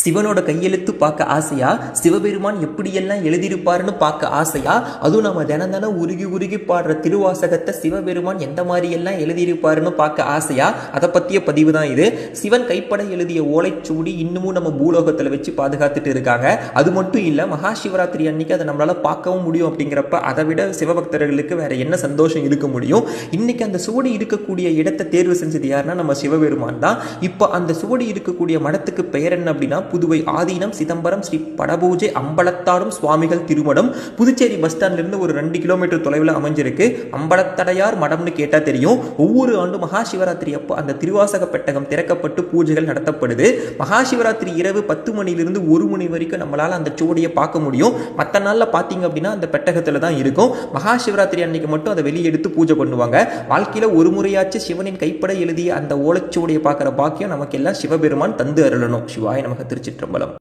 சிவனோட கையெழுத்து பார்க்க ஆசையா? சிவபெருமான் எப்படியெல்லாம் எழுதியிருப்பாருன்னு பார்க்க ஆசையா? அதுவும் நம்ம தினம் தினம் உருகி உருகி பாடுற திருவாசகத்தை சிவபெருமான் எந்த மாதிரியெல்லாம் எழுதியிருப்பாருன்னு பார்க்க ஆசையா? அதை பற்றிய பதிவு தான் இது. சிவன் கைப்பட எழுதிய ஓலைச்சூடி இன்னமும் நம்ம பூலோகத்தில் வச்சு பாதுகாத்துட்டு இருக்காங்க. அது மட்டும் இல்லை மகா சிவராத்திரி அன்னைக்கு அதை நம்மளால் பார்க்கவும் முடியும் அப்படிங்கிறப்ப அதை விட சிவபக்தர்களுக்கு வேற என்ன சந்தோஷம் இருக்க முடியும்? இன்னைக்கு அந்த சுவடி இருக்கக்கூடிய இடத்தை தேர்வு செஞ்சது யாருன்னா நம்ம சிவபெருமான் தான். இப்போ அந்த சுவடி இருக்கக்கூடிய மடத்துக்கு பெயர் என்ன அப்படின்னா புதுவை ஆதீனம் சிதம்பரம் ஸ்ரீ படபூஜை அம்பலத்தாடும் சுவாமிகள் திருமடம் புதுச்சேரி பஸ் ஸ்டாண்ட்லேருந்து ஒரு ரெண்டு கிலோமீட்டர் தொலைவில் அமைஞ்சிருக்கு. அம்பலத்தடையார் மடம்னு கேட்டால் தெரியும். ஒவ்வொரு ஆண்டும் மகா சிவராத்திரி அப்போ அந்த திருவாசக பெட்டகம் திறக்கப்பட்டு பூஜைகள் நடத்தப்படுது. மகா சிவராத்திரி இரவு பத்து மணிலிருந்து ஒரு மணி வரைக்கும் நம்மளால் அந்த சுவடியை பார்க்க முடியும். மற்ற நாளில் பார்த்தீங்க அப்படின்னா அந்த பெட்டகத்தில் தான் இருக்கும். மகா சிவராத்திரி அன்னைக்கு மட்டும் அதை வெளியெடுத்து பூஜை பண்ணுவாங்க. வாழ்க்கையில் ஒரு முறையாச்சும் சிவனின் கைப்பட எழுதிய அந்த ஓலைச்சுவடியை பார்க்குற பாக்கியம் நமக்கு எல்லாம் சிவபெருமான் தந்து அருளணும். சிவாய நமக்கு திருச்சிற்றம்பலம்.